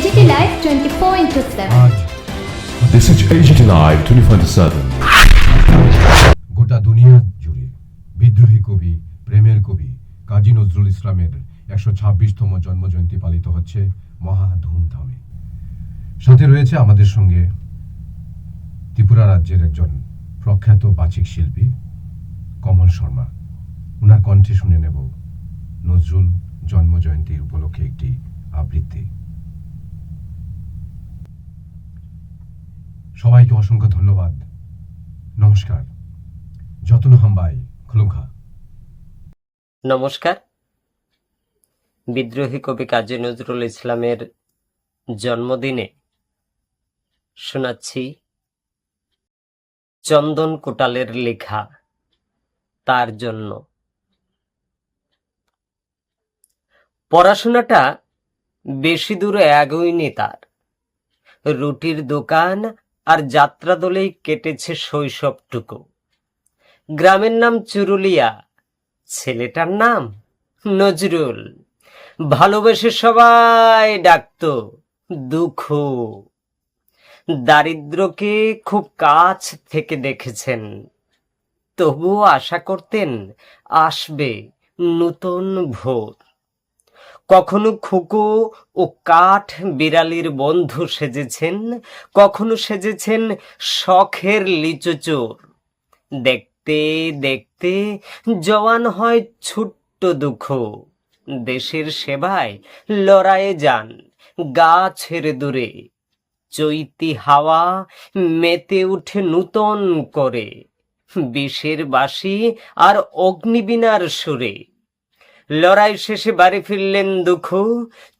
AGT Live 24 into 7. This is AGT Live 24/7. গোটা দুনিয়া জুড়ে বিদ্রোহী কবি প্রেমের কবি কাজী নজরুল ইসলামের একশো ছাব্বিশতম জন্মজয়ন্তী পালিত হচ্ছে মহা ধুমধামে সাথে রয়েছে আমাদের সঙ্গে ত্রিপুরা রাজ্যের একজন প্রখ্যাত বাচিক শিল্পী কমল শর্মা ওনার কণ্ঠে শুনে নেব নজরুল জন্মজয়ন্তীর উপলক্ষে একটি আবৃত্তি সবাইকে অসংখ্য ধন্যবাদ। নমস্কার। যতন হাম্বাই খুলুঙ্খা নমস্কার। বিদ্রোহী কবি কাজী নজরুল ইসলামের জন্মদিনে শোনাচ্ছি চন্দন কোটালের লেখা তার জন্য। পড়াশোনাটা বেশি দূরে এগোয়নি তার। রুটির দোকান আর যাত্রা দলেই কেটেছে শৈশবটুকু। গ্রামের নাম চুরুলিয়া, ছেলেটার নাম নজরুল। ভালোবেসে সবাই ডাকত দুঃখ। দারিদ্রকে খুব কাছ থেকে দেখেছেন। তবুও আশা করতেন আসবে নূতন ভোর কখনো খুকু ও কাঠ বিড়ালির বন্ধু সেজেছেন, কখনো সেজেছেন শখের লিচুচোর। দেখতে দেখতে জওয়ান হয় ছোট্ট দুঃখ। দেশের সেবায় লড়াইয়ে যান গা ছেড়ে দূরে। চৈতি হাওয়া মেতে উঠে নূতন করে। বিষের বাসি আর অগ্নিবীণার সুরে। লড়াই শেষে বাড়ি ফিরলেন দুঃখ।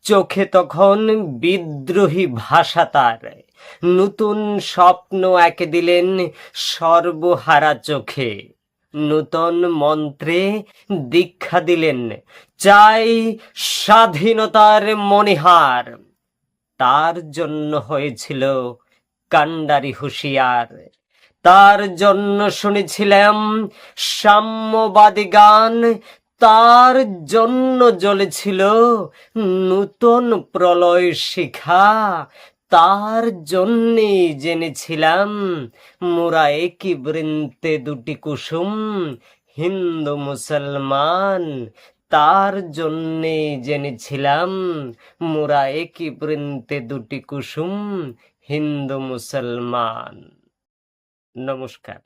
চোখে তখন বিদ্রোহী ভাষা তার। নতুন স্বপ্ন একে দিলেন সর্বহারা চোখে। নূতন মন্ত্রে দীক্ষা দিলেন, চাই স্বাধীনতার মণিহার। তার জন্য হয়েছিল কান্ডারি হুঁশিয়ার। তার জন্য শুনেছিলাম সাম্যবাদী গান তার জন্য জ্বলেছিল নূতন প্রলয় শিখা। তার জন্যে জেনেছিলাম মোরা একই বৃন্তে দুটি কুসুম, হিন্দু মুসলমান। তার জন্যে জেনেছিলাম মোরা একই বৃন্তে দুটি কুসুম, হিন্দু মুসলমান। নমস্কার।